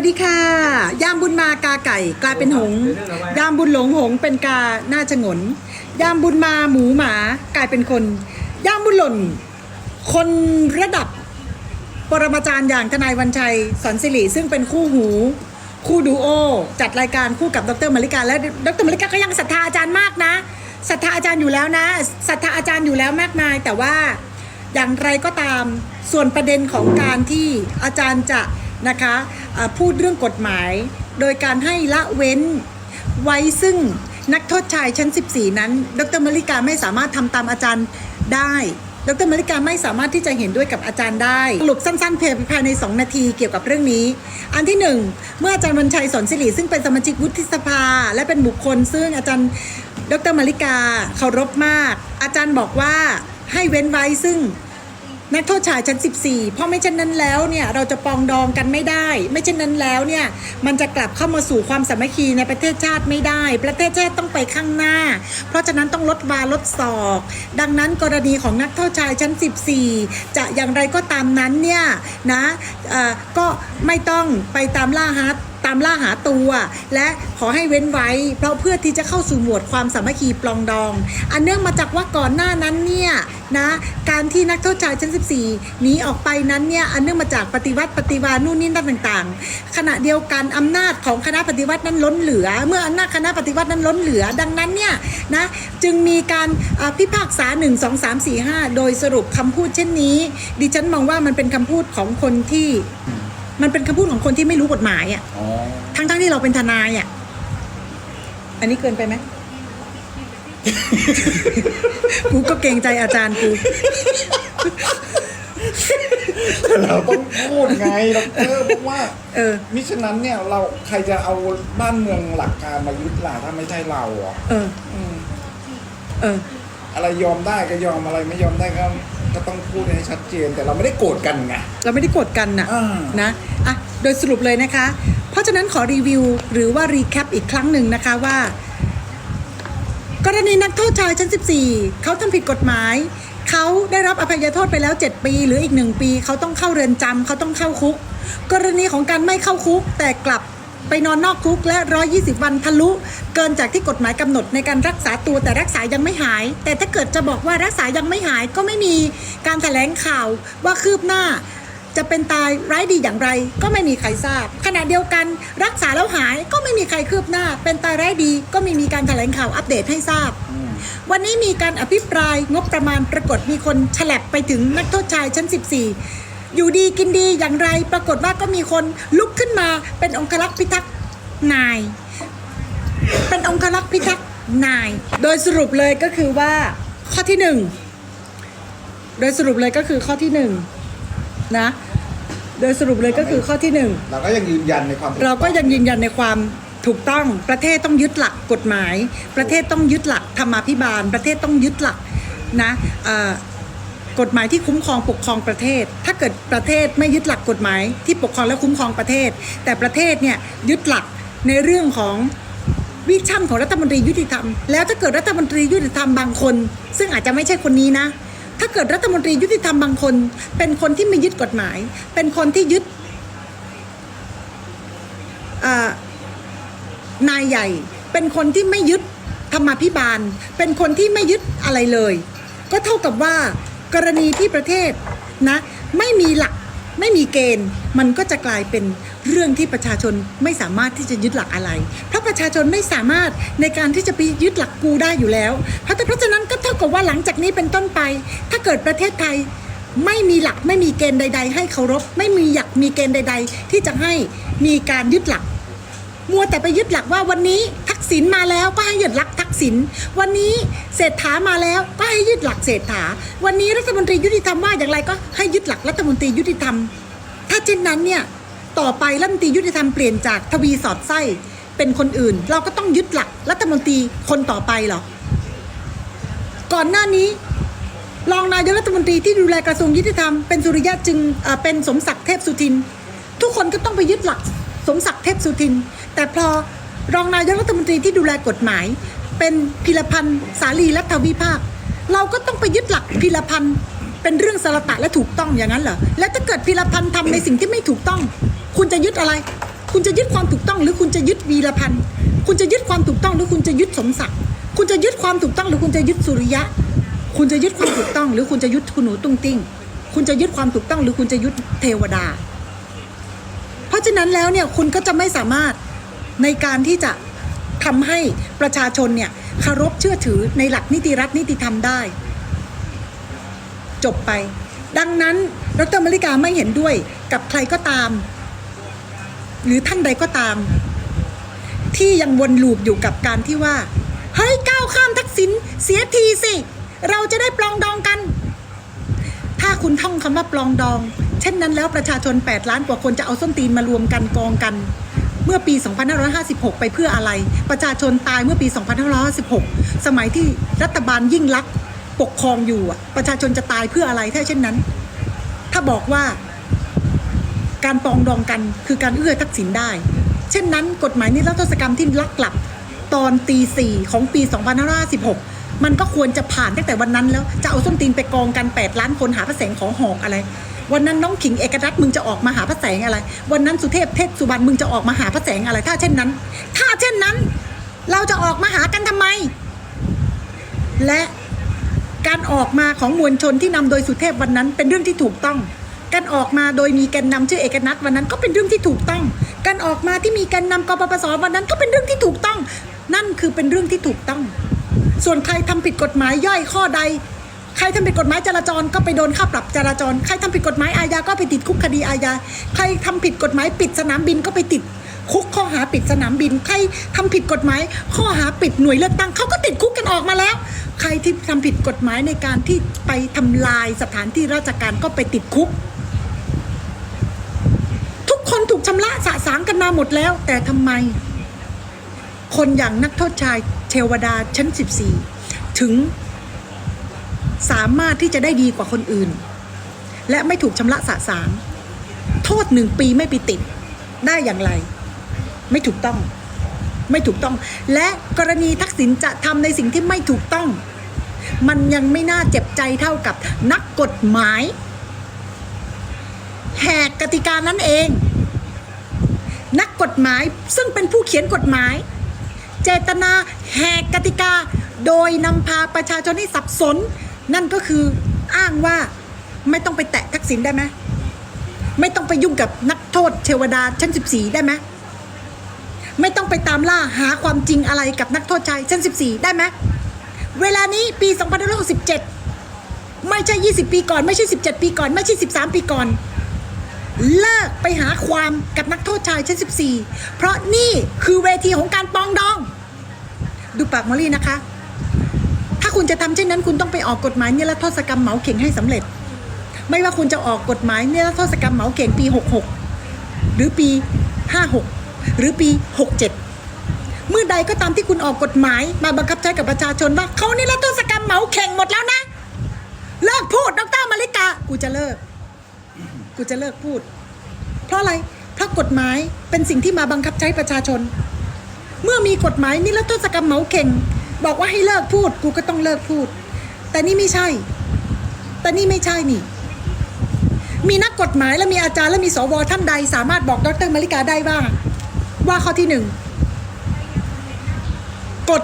สวัสดีค่ะ ยามบุญมากาไก่ กลายเป็นหง ยามบุญหลงหงเป็นกาหน้าฉงน ยามบุญมาหมูหมากลายเป็นคน ยามบุญหล่น คนระดับ ปรมาจารย์อย่างทนายวันชัยสอนสิริซึ่งเป็นคู่หู คู่ดูโอ จัดรายการคู่กับดรมาริกา และดรมาริกาก็ยังศรัทธาอาจารย์มากนะศรัทธาอาจารย์อยู่แล้วนะศรัทธาอาจารย์อยู่แล้วมากมาย แต่ว่าอย่างไรก็ตามส่วนประเด็นของการที่อาจารย์จะ นะคะพูดเรื่องกฎหมาย โดยการให้ละเว้นไว้ซึ่งนักโทษชายชั้น 14 นั้น ดรมาริกาไม่สามารถทำตามอาจารย์ได้ ดรมาริกาไม่สามารถที่จะเห็นด้วยกับอาจารย์ได้สรุปสั้นๆเพียงภายใน 2 นาทีเกี่ยวกับเรื่องนี้ อันที่ 1 เมื่ออาจารย์วันชัยสอนสิริซึ่งเป็นสมาชิกวุฒิสภา และเป็นบุคคล ซึ่งอาจารย์ดรมาริกาเคารพมาก อาจารย์บอกว่าให้เว้นไว้ซึ่ง นักโทษชายชั้น 14 เพราะไม่เช่นนั้นแล้วเนี่ยเราจะปองดองกันไม่ได้ ไม่เช่นนั้นแล้วเนี่ยมันจะกลับเข้ามาสู่ความสามัคคีในประเทศชาติไม่ได้ ประเทศชาติต้องไปข้างหน้า เพราะฉะนั้นต้องลดวาลดศอก ดังนั้นกรณีของนักโทษชายชั้น 14 จะอย่างไรก็ตามนั้นเนี่ยนะก็ไม่ต้องไปตามล่าหา ตามล่าหาตัว และขอให้เว้นไว้ เพราะเพื่อที่จะเข้าสู่หมวดความสามัคคีปลองดอง อันเนื่องมาจากว่าก่อนหน้านั้นเนี่ยนะการที่นักโทษชายชั้น 14 หนีออกไปนั้นเนี่ยอันเนื่องมาจากปฏิวัติปฏิวานู่นนี่นั่นต่างๆ ขณะเดียวกันอำนาจของคณะปฏิวัตินั้นล้นเหลือ เมื่ออำนาจคณะปฏิวัตินั้นล้นเหลือ ดังนั้นเนี่ยนะจึงมีการพิพากษา 1 2 3 4 5 โดยสรุปคำพูดเช่นนี้ ดิฉันมองว่ามันเป็นคำพูดของคนที่ มันเป็นคำพูดของคนที่ไม่รู้กฎหมายอะอ๋อทั้งทั้งๆที่เราเป็นทนายอะอันนี้เกินไปไหม กูก็เกรงใจอาจารย์กูแต่เราต้องพูดไงดอกเตอร์เพราะว่า เออ มิฉะนั้นเนี่ยเราใครจะเอาบ้านเมืองหลักการมายึดล่ะถ้าไม่ใช่เราอะเออ อืมเออ อะไรยอมได้ก็ยอมอะไรไม่ยอมได้ก็ ก็ต้องพูดให้ชัดเจนแต่เราไม่ได้โกรธกันไง เราไม่ได้กดกันน่ะอ่า นะอะโดยสรุปเลยนะคะ เพราะฉะนั้นขอรีวิวหรือว่ารีแคปอีกครั้งหนึ่งนะคะว่า กรณีนักโทษชายชั้น 14 เขาทำผิดกฎหมาย เขาได้รับอภัยโทษไปแล้ว 7 ปี หรืออีก 1 ปี เขาต้องเข้าเรือนจำเขาต้องเข้าคุก กรณีของการไม่เข้าคุกแต่กลับ ไปนอนนอกคุกและ 120 วันทะลุ เกินจากที่กฎหมายกำหนดในการรักษาตัวแต่รักษายังไม่หาย แต่ถ้าเกิดจะบอกว่ารักษายังไม่หายก็ไม่มีการแถลงข่าวว่าคืบหน้า จะเป็นตายร้ายดีอย่างไรก็ไม่มีใครทราบ ขณะเดียวกันรักษาแล้วหายก็ไม่มีใครคืบหน้า เป็นตายร้ายดีก็ไม่มีการแถลงข่าวอัปเดตให้ทราบวันนี้มีการอภิปรายงบประมาณปรากฏมีคนฉลับไปถึงนักโทษชายชั้น 14 อยู่ดีกินดีอย่างไร ปรากฏว่าก็มีคนลุกขึ้นมาเป็นองครักษ์พิทักษ์นาย เป็นองครักษ์พิทักษ์นาย โดยสรุปเลยก็คือว่าข้อที่หนึ่งโดยสรุปเลยก็คือข้อที่หนึ่งนะ โดยสรุปเลยก็คือข้อที่หนึ่งเราก็ยังยืนยันในความถูเราก็ยังยืนยันในความถูกต้องประเทศต้องยึดหลักกฎหมาย ประเทศต้องยึดหลักธรรมาภิบาล ประเทศต้องยึดหลักนะเอ่อ กฎหมายที่คุ้มครองปกครองประเทศ ถ้าเกิดประเทศไม่ยึดหลักกฎหมายที่ปกครองและคุ้มครองประเทศ แต่ประเทศเนี่ยยึดหลักในเรื่องของวิชั่นของรัฐมนตรียุติธรรม แล้วถ้าเกิดรัฐมนตรียุติธรรมบางคน ซึ่งอาจจะไม่ใช่คนนี้นะ ถ้าเกิดรัฐมนตรียุติธรรมบางคน เป็นคนที่ไม่ยึดกฎหมาย เป็นคนที่ยึดนายใหญ่ เป็นคนที่ไม่ยึดธรรมาภิบาล เป็นคนที่ไม่ยึดอะไรเลย ก็เท่ากับว่า กรณีที่ประเทศนะไม่มีหลักไม่มีเกณฑ์มันก็จะกลายเป็นเรื่องที่ประชาชนไม่สามารถที่จะยึดหลักอะไร เพราะประชาชนไม่สามารถในการที่จะไปยึดหลักกูได้อยู่แล้ว เพราะเพราะฉะนั้นก็เท่ากับว่าหลังจากนี้เป็นต้นไป ถ้าเกิดประเทศไทยไม่มีหลักไม่มีเกณฑ์ใด ๆ ให้เคารพ ไม่มีหลักมีเกณฑ์ใด ๆ ที่จะให้มีการยึดหลัก มัวแต่ไปยึดหลักว่าวันนี้ กษิณมาแล้วก็ให้ยึดหลักทักษิณวันนี้เศรษฐามาแล้วก็ให้ยึดหลักเศรษฐา วันนี้รัฐมนตรียุติธรรมว่าอย่างไรก็ให้ยึดหลักรัฐมนตรียุติธรรม ถ้าเช่นนั้นเนี่ยต่อไปรัฐมนตรียุติธรรมเปลี่ยนจากทวีสอดไส้เป็นคนอื่น เราก็ต้องยึดหลักรัฐมนตรีคนต่อไปเหรอก่อนหน้านี้รองนายกรัฐมนตรีที่ดูแลกระทรวงยุติธรรมเป็นสุริยะจึงเอ่อเป็นสมศักดิ์เทพสุทิน ทุกคนก็ต้องไปยึดหลักสมศักดิ์เทพสุทิน แต่พอ รองนายกรัฐมนตรีที่ดูแลกฎหมาย เป็นพิรพันธ์สาลีรัฐวิภาค เราก็ต้องไปยึดหลักพิรพันธ์เป็นเรื่องสารตะและถูกต้องอย่างนั้นเหรอและถ้าเกิดพิรพันธ์ทำในสิ่งที่ไม่ถูกต้อง คุณจะยึดอะไร คุณจะยึดความถูกต้อง หรือคุณจะยึดวีรพันธ์คุณจะยึดความถูกต้อง หรือคุณจะยึดสมศักดิ์คุณจะยึดความถูกต้อง หรือคุณจะยึดสุริยะ คุณจะยึดความถูกต้อง หรือคุณจะยึดคุณหนูตุ้งติ้งคุณจะยึดความถูกต้อง หรือคุณจะยึดเทวดา เพราะฉะนั้นแล้วเนี่ยคุณก็จะไม่สามารถ ในการที่จะทำให้ประชาชนเนี่ยเคารพเชื่อถือในหลักนิติรัฐนิติธรรมได้ จบไป ดังนั้นดรมริกาไม่เห็นด้วยกับใครก็ตาม หรือท่านใดก็ตาม ที่ยังวนลูปอยู่กับการที่ว่า เฮ้ยก้าวข้ามทักษิณเสียทีสิ เราจะได้ปลองดองกัน ถ้าคุณท่องคำว่าปลองดอง เช่นนั้นแล้วประชาชน 8 ล้านกว่าคนจะเอาส้นตีนมารวมกันกองกัน เมื่อปี 2556 ไปเพื่ออะไร ประชาชนตายเมื่อปี 2556 สมัยที่รัฐบาลยิ่งลักษณ์ปกครองอยู่ประชาชนจะตายเพื่ออะไรถ้าเช่นนั้น ถ้าบอกว่า การปองดองกันคือการเอื้อทักษิณได้ เช่นนั้น กฎหมายนิรโทษกรรมที่ลักกลับตอนตีสี่ของปี 2556 มันก็ควรจะผ่านตั้งแต่วันนั้นแล้ว จะเอาส้นตีนไปกองกัน 8 ล้านคนหาพระแสงของหอกอะไร วันนั้นน้องขิงเอกรัตน์มึงจะออกมาหาพระแสงอะไร วันนั้นสุเทพเทพสุบรรณมึงจะออกมาหาพระแสงอะไร ถ้าเช่นนั้น ถ้าเช่นนั้น เราจะออกมาหากันทำไม และการออกมาของมวลชนที่นำโดยสุเทพวันนั้น เป็นเรื่องที่ถูกต้องการออกมาโดยมีแกนนำชื่อเอกนัทวันนั้นก็เป็นเรื่องที่ถูกต้อง การออกมาที่มีแกนนำกปปสวันนั้นก็เป็นเรื่องที่ถูกต้อง นั่นคือเป็นเรื่องที่ถูกต้อง ส่วนใครทำผิดกฎหมายย่อยข้อใด ใครทำผิดกฎหมายจราจรก็ไปโดนค่าปรับจราจร ใครทำผิดกฎหมายอาญาก็ไปติดคุกคดีอาญา ใครทำผิดกฎหมายปิดสนามบินก็ไปติดคุกข้อหาปิดสนามบิน ใครทำผิดกฎหมาย ข้อหาปิดหน่วยเลือกตั้งเขาก็ติดคุกกันออกมาแล้ว ใครที่ทำผิดกฎหมายในการที่ไปทำลายสถานที่ราชการก็ไปติดคุก ทุกคนถูกชำระสะสางกันมาหมดแล้ว แต่ทำไม คนอย่างนักโทษชายเทวดาชั้น 14 ถึง สามารถที่จะได้ดีกว่าคนอื่น และไม่ถูกชำระสะสาง โทษหนึ่งปีไม่ไปติด ได้อย่างไร ไม่ถูกต้อง ไม่ถูกต้อง และกรณีทักษิณจะทำในสิ่งที่ไม่ถูกต้อง มันยังไม่น่าเจ็บใจเท่ากับนักกฎหมาย แหกกติกานั้นเอง นักกฎหมายซึ่งเป็นผู้เขียนกฎหมาย เจตนาแหกกติกา โดยนำพาประชาชนให้สับสน นั่นก็คืออ้างว่าไม่ต้องไปแตะทักษิณได้ไหมไม่ต้องไปยุ่งกับนักโทษเทวดาชั้น 14 ได้ไหมไม่ต้องไปตามล่าหาความจริงอะไรกับนักโทษชายชั้น 14 ได้ไหมเวลานี้ปี2567 ไม่ใช่ 20 ปีก่อน ไม่ใช่ 17 ปีก่อน ไม่ใช่ 13 ปีก่อน เลิกไปหาความกับนักโทษชายชั้น 14 เพราะนี่คือเวทีของการปองดอง ดูปากมอลลี่นะคะ คุณจะทำเช่นนั้น คุณต้องไปออกกฎหมายนิรโทษกรรมเหมาเข่งให้สำเร็จ ไม่ว่าคุณจะออกกฎหมายนิรโทษกรรมเหมาเข่งปี 66 หรือปี 56 หรือปี 67 เมื่อใดก็ตามที่คุณออกกฎหมายมาบังคับใช้กับประชาชนว่าเขานิรโทษกรรมเหมาเข่งหมดแล้วนะ เลิกพูดดรมาริกากูจะเลิก กูจะเลิกพูด เพราะอะไรเพราะกฎหมายเป็นสิ่งที่มาบังคับใช้ประชาชน เมื่อมีกฎหมายนิรโทษกรรมเหมาเข่ง บอกว่าให้เลิกพูด กูก็ต้องเลิกพูด แต่นี่ไม่ใช่ แต่นี่ไม่ใช่นี่ มีนักกฎหมายและมีอาจารย์และมีสวท่านใด สามารถบอกดรมาริกาได้ว่าว่าข้อที่หนึ่งกฎ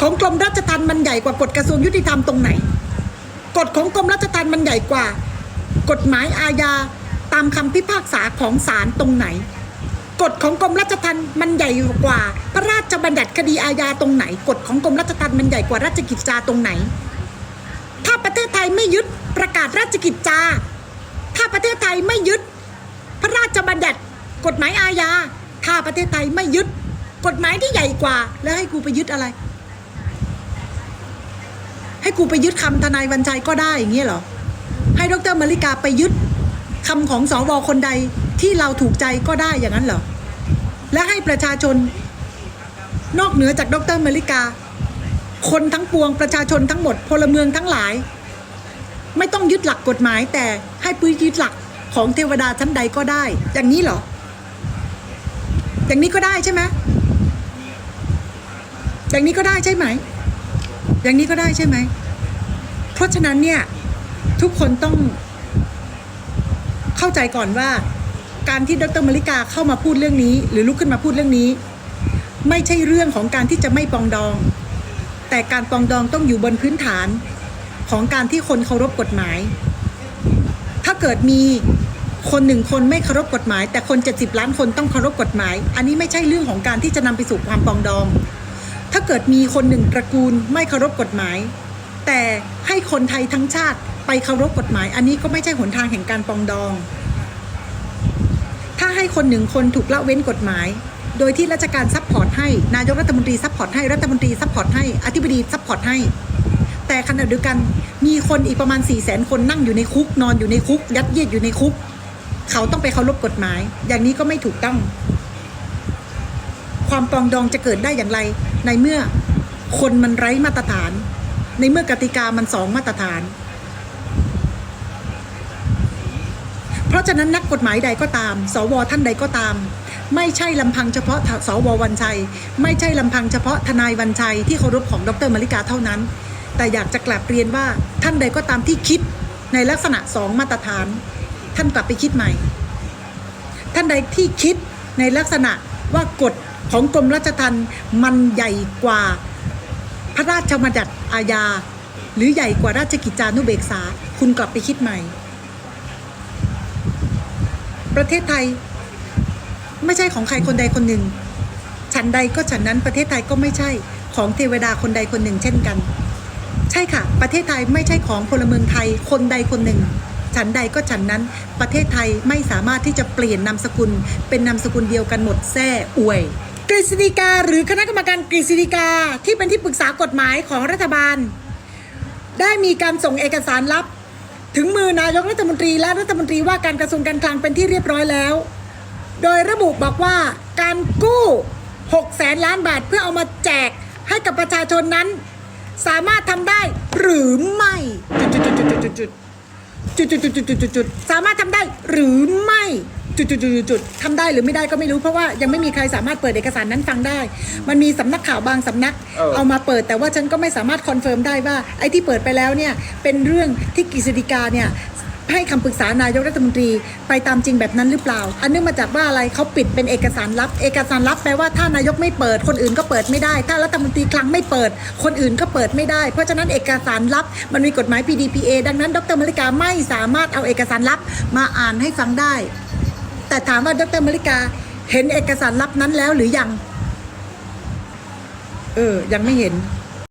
ของกรมราชทัณฑ์มันใหญ่กว่ากฎกระทรวงยุติธรรมตรงไหน กฎของกรมราชทัณฑ์มันใหญ่กว่า กฎหมายอาญาตามคำพิพากษาของศาลตรงไหน กฎของกรมราชทัณฑ์มันใหญ่กว่า พระราชบัญญัติคดีอาญาตรงไหน กฎของกรมราชทัณฑ์มันใหญ่กว่าราชกิจจาตรงไหน ถ้าประเทศไทยไม่ยึดประกาศราชกิจจา ถ้าประเทศไทยไม่ยึด พระราชบัญญัติกฎหมายอาญา ถ้าประเทศไทยไม่ยึด กฎหมายที่ใหญ่กว่า แล้วให้กูไปยึดอะไร ให้กูไปยึดคำทนายวันชัยก็ได้อย่างเงี้ยเหรอให้ดรมาริกาไปยึด คำของสวคนใดที่เราถูกใจก็ได้อย่างนั้นเหรอ และให้ประชาชน นอกเหนือจากดรมาริกา คนทั้งปวงประชาชนทั้งหมดพลเมืองทั้งหลาย ไม่ต้องยึดหลักกฎหมาย แต่ให้ปุ้ยยึดหลักของเทวดาชั้นใดก็ได้ อย่างนี้เหรอ อย่างนี้ก็ได้ใช่ไหมอย่างนี้ก็ได้ใช่ไหม อย่างนี้ก็ได้ใช่ไหม เพราะฉะนั้นเนี่ยทุกคนต้อง เข้าใจก่อนว่า การที่ดรมลิกาเข้ามาพูดเรื่องนี้ หรือลุกขึ้นมาพูดเรื่องนี้ ไม่ใช่เรื่องของการที่จะไม่ปองดอง แต่การปองดองต้องอยู่บนพื้นฐานของการที่คนเคารพกฎหมาย ถ้าเกิดมีคนหนึ่งคนไม่เคารพกฎหมาย แต่คน 70 ล้านคนต้องเคารพกฎหมาย อันนี้ไม่ใช่เรื่องของการที่จะนำไปสู่ความปองดอง ถ้าเกิดมีคนหนึ่งตระกูลไม่เคารพกฎหมาย แต่ให้คนไทยทั้งชาติ ไปเคารพกฎหมาย อันนี้ก็ไม่ใช่หนทางแห่งการปองดอง ถ้าให้คนหนึ่งคนถูกละเว้นกฎหมาย โดยที่ราชการซัพพอร์ตให้นายกรัฐมนตรีซัพพอร์ตให้รัฐมนตรีซัพพอร์ตให้อธิบดีซัพพอร์ตให้ แต่ขณะเดียวกันมีคนอีกประมาณ4ี่แสนคนนั่งอยู่ในคุก นอนอยู่ในคุก ยัดเยียดอยู่ในคุก เขาต้องไปเคารพกฎหมาย อย่างนี้ก็ไม่ถูกต้อง ความปองดองจะเกิดได้อย่างไร ในเมื่อคนมันไร้มาตรฐาน ในเมื่อกติกามันสองมาตรฐาน เพ ราะฉะนั้นนักกฎหมายใดก็ตาม สวท่านใดก็ตาม ไม่ใช่ลำพังเฉพาะสววันชัย ไม่ใช่ลำพังเฉพาะทนายวันชัยที่เคารพของดรมาริกาเท่านั้น แต่อยากจะกลับเรียนว่าท่านใดก็ตามที่คิดในลักษณะสองมาตรฐาน ท่านกลับไปคิดใหม่ ท่านใดที่คิดในลักษณะว่ากฎของกรมราชทัณฑ์มันใหญ่กว่าพระราชบัญญัติอาญาหรือใหญ่กว่าราชกิจจานุเบกษา คุณกลับไปคิดใหม่ ประเทศไทย ไม่ใช่ของใครคนใดคนหนึ่ง ฉันใดก็ฉันนั้นประเทศไทยก็ไม่ใช่ของเทวดาคนใดคนหนึ่ง เช่นกัน ใช่ค่ะ ประเทศไทยไม่ใช่ของพลเมืองไทยคนใดคนหนึ่ง ฉันใดก็ฉันนั้น ประเทศไทยไม่สามารถที่จะเปลี่ยนนามสกุล เป็นนามสกุลเดียวกันหมดแท้อวยกฤษฎีกาหรือคณะกรรมการกฤษฎีกาที่เป็นที่ปรึกษากฎหมายของรัฐบาล ได้มีการส่งเอกสารลับ ถึงมือนายกรัฐมนตรีและรัฐมนตรีว่าการกระทรวงการคลังเป็นที่เรียบร้อยแล้ว โดยระบุบอกว่าการกู้6แสนล้านบาทเพื่อเอามาแจกให้กับประชาชนนั้น สามารถทำได้หรือไม่จุดจุดจุดจุดจุดจุดจุดจุดจุดจุดสามารถทำได้หรือไม่ จุดๆๆๆๆทำได้หรือไม่ได้ก็ไม่รู้เพราะว่ายังไม่มีใครสามารถเปิดเอกสารนั้นฟังได้ มันมีสำนักข่าวบางสำนักเออ เอามาเปิดแต่ว่าฉันก็ไม่สามารถคอนเฟิร์มได้ว่าไอ้ที่เปิดไปแล้วเนี่ยเป็นเรื่องที่กฤษฎีกาเนี่ยให้คำปรึกษานายกรัฐมนตรีไปตามจริงแบบนั้นหรือเปล่า อันเนื่องมาจากว่าอะไรเขาปิดเป็นเอกสารลับ เอกสารลับแปลว่าถ้านายกไม่เปิดคนอื่นก็เปิดไม่ได้ ถ้ารัฐมนตรีคลังไม่เปิด คนอื่นก็เปิดไม่ได้ เพราะฉะนั้นเอกสารลับมันมีกฎหมาย PDPA ดังนั้นดรมริกาไม่สามารถเอาเอกสารลับมาอ่านให้ฟังได้ แต่ถามว่าดรมริกาเห็นเอกสารลับนั้นแล้วหรือยัง เออ ยังไม่เห็น